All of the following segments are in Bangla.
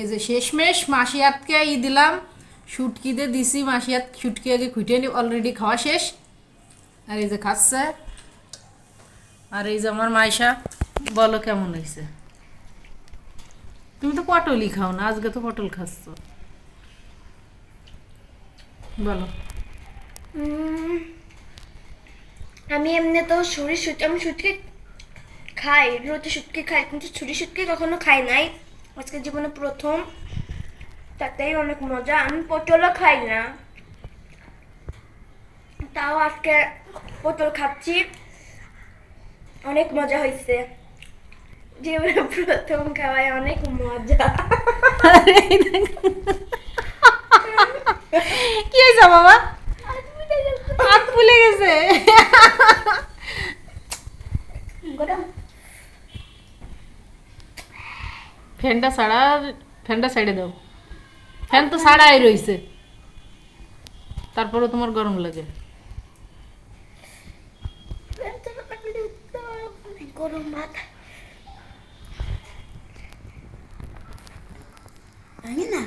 এই যে শেষমেশ মাসিয়াতকে ই দিলাম, শুটকিতে দিছি, মাসিয়াত শুটকি আগে খুঁটে নি অলরেডি খাওয়া শেষ। আর এই যে খাচ্ছে। আর এই যে আমার মাইশা, বলো কেমন হয়েছে? তুমি তো পটলই খাও না, আজকে তো পটল খাচ্ছ। বলো। আমি এমনি তো ছুরি আমি সুটকে খাই রুটি সুটকে খাই, কিন্তু ছুরি সুটকে কখনো খাই নাই। আজকে জীবনে প্রথম তাতেই অনেক মজা। আমি পটলও খাই না। তাও আজকে পটল খাচ্ছি। অনেক মজা হয়েছে জীবনে প্রথম খাওয়ায় অনেক মজা। কি হয়েছে বাবা? হাত ফুলে গেছে। গরম ফ্যানটা ছাড়া ফ্যানটা সাইডে দাও। ফ্যান তো ছাড়াই রইছে। তারপরে তোমার গরম লাগে। গরম ভাত। আমি না।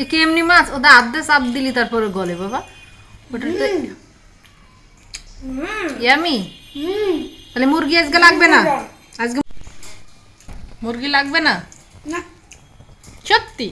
এ কি এমনি মাছ? ওটা আধে চাপ দিলি তারপরে গলে বাবা। ওটা তো হুম। ইয়ামি হুম। তাহলে মুরগি আজকে লাগবে না? আজকে মুরগি লাগবে না না সত্যি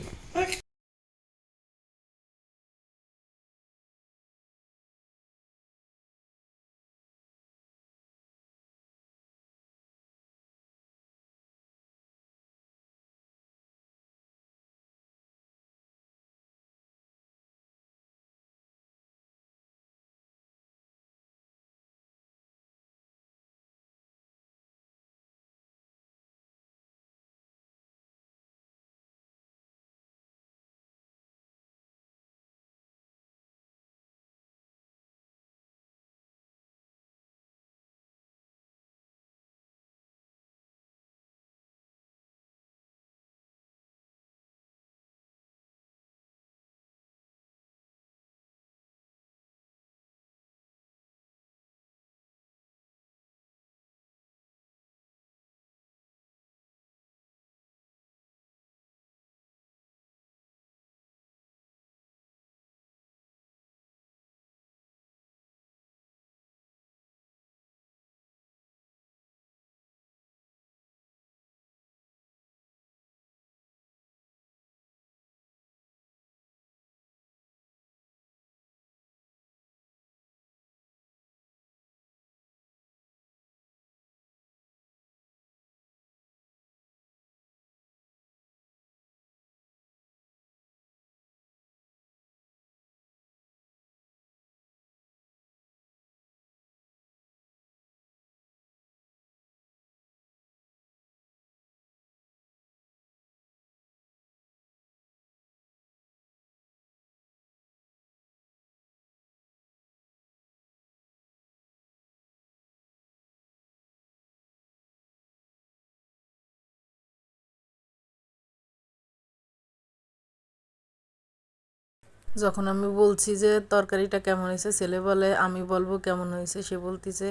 যখন আমি বলছি যে, তরকারিটা কেমন হয়েছে? ছেলে বলে, আমি বলব কেমন হয়েছে? সে বলতেছে,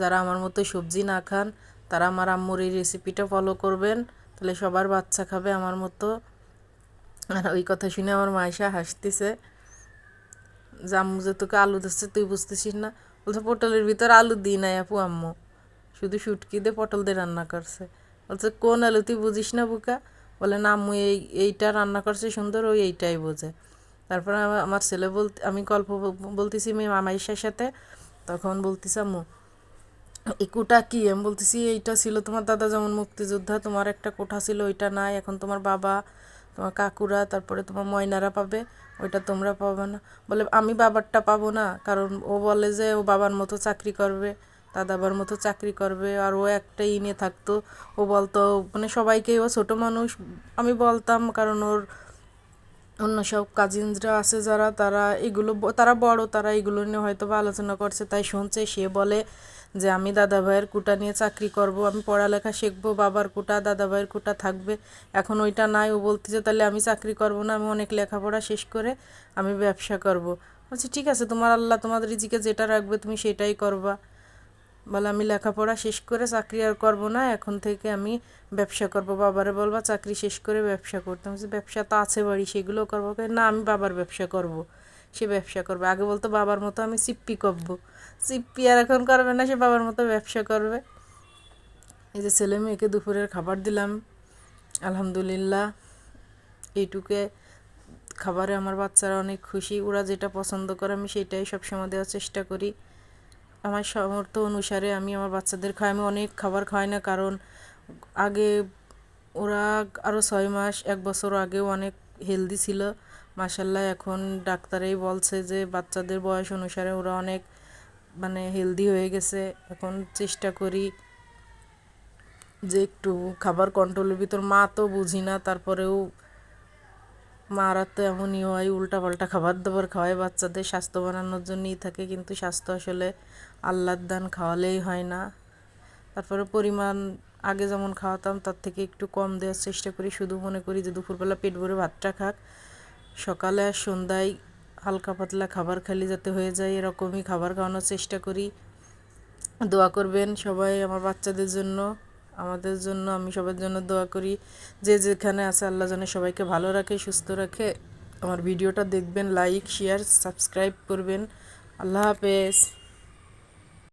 যারা আমার মতো সবজি না খান, তারা আমার আম্মুর এই রেসিপিটা ফলো করবেন, তাহলে সবার বাচ্চা খাবে আমার মতো। আর ওই কথা শুনে আমার মায়েশা হাসতেছে, যে, আম্মু যে তোকে আলু দিচ্ছে, তুই বুঝতেছিস না? বলছে, পটলের ভিতর আলু দিই নাই আপু আম্মু, শুধু শুটকি দিয়ে পটল দিয়ে রান্না করছে। বলছে, কোন আলু তুই বুঝিস না বুকা? বলে, না, আম্মু এই, এইটা রান্না করছে সুন্দর ওই এইটাই বোঝে। তারপরে আমার ছেলে বলতে, আমি গল্প বলতেছি মেয়ে মামাইশার সাথে। তখন বলতেছি, আম্মু, এই কোটা কি? আমি বলতেছি, এইটা ছিল তোমার দাদা যেমন মুক্তিযোদ্ধা, তোমার একটা কোঠা ছিল, ওইটা নাই। এখন তোমার বাবা, তোমার কাকুরা, তারপরে তোমার ময়নারা পাবে। ওইটা তোমরা পাবে না। বলে, আমি বাবারটা পাবো না। কারণ ও বলে যে, ও বাবার মতো চাকরি করবে, দাদাবার মতো চাকরি করবে। আর ও একটা ইনে থাকতো। ও বলতো মানে সবাইকে ও ছোট মানুষ। আমি বলতাম, কারণ ওর অন্য সব কাজিনরা আছে যারা, তারা এগুলো তারা বড়, তারা এগুলো নিয়ে হয়তো বা আলোচনা করছে। তাই শুনছে, সে বলে যে, আমি দাদা ভাইয়ের কুটা নিয়ে চাকরি করব, আমি পড়ালেখা শিখব, বাবার কুটা দাদা ভাইয়ের কুটা থাকবে। এখন ওইটা নাই, ও বলতেছে, তাহলে আমি চাকরি করব না, আমি অনেক লেখাপড়া শেষ করে আমি ব্যবসা করব। বলছি, ঠিক আছে, তোমার আল্লাহ তোমাদের রিজিকে যেটা রাখবে, তুমি সেটাই করবা। বলে, আমি লেখাপড়া শেষ করে চাকরি আর করব না, এখন থেকে আমি ব্যবসা করব। বাবারে বলবা, চাকরি শেষ করে ব্যবসা করতে। আমি ব্যবসা তো আছে বাড়ি, সেগুলো করব। না, আমি বাবার ব্যবসা করব, সে ব্যবসা করবে। আগে বলতো, বাবার মতো আমি সিপ্পি করব। সিপ্পি আর এখন করবে না, সে বাবার মতো ব্যবসা করবে। এই যে ছেলে মেয়েকে দুপুরের খাবার দিলাম, আলহামদুলিল্লাহ, এইটুকে খাবারে আমার বাচ্চারা অনেক খুশি। ওরা যেটা পছন্দ করে, আমি সেটাই সবসময় দেওয়ার চেষ্টা করি। আমার সামর্থ্য অনুসারে আমি আমার বাচ্চাদের খাই। আমি অনেক খাবার খাই না, কারণ আগে ওরা আরও ছয় মাস, এক বছর আগেও অনেক হেলদি ছিল। মাসাল্লাহ এখন ডাক্তারেই বলছে যে বাচ্চাদের বয়স অনুসারে ওরা অনেক মানে হেলদি হয়ে গেছে। এখন চেষ্টা করি যে একটু খাবার কন্ট্রোলের ভিতর। মা তো বুঝি না, তারপরেও মারা তো এমনই হয়, উল্টাপাল্টা খাবার দাবার খাওয়ায়, বাচ্চাদের স্বাস্থ্য বানানোর জন্যই থাকে, কিন্তু স্বাস্থ্য আসলে আল্লাহর দান খাওয়ালেই হয় না। তারপরে পরিমাণ আগে যেমন খাওয়াতাম, তার থেকে একটু কম দেওয়ার চেষ্টা করি। শুধু মনে করি যে দুপুরবেলা পেট ভরে ভাতটা খাক, সকালে আর সন্ধ্যায় হালকা পাতলা খাবার খালি যাতে হয়ে যায়, এরকমই খাবার খাওয়ানোর চেষ্টা করি। দোয়া করবেন সবাই আমার বাচ্চাদের জন্য। আমাদের জন্য, আমি সবার জন্য দোয়া করি, যে যেখানে আছে আল্লাহ যেন সবাইকে ভালো রাখে, সুস্থ রাখে। আমার ভিডিওটা দেখবেন লাইক শেয়ার সাবস্ক্রাইব করবেন। আল্লাহ হাফেজ।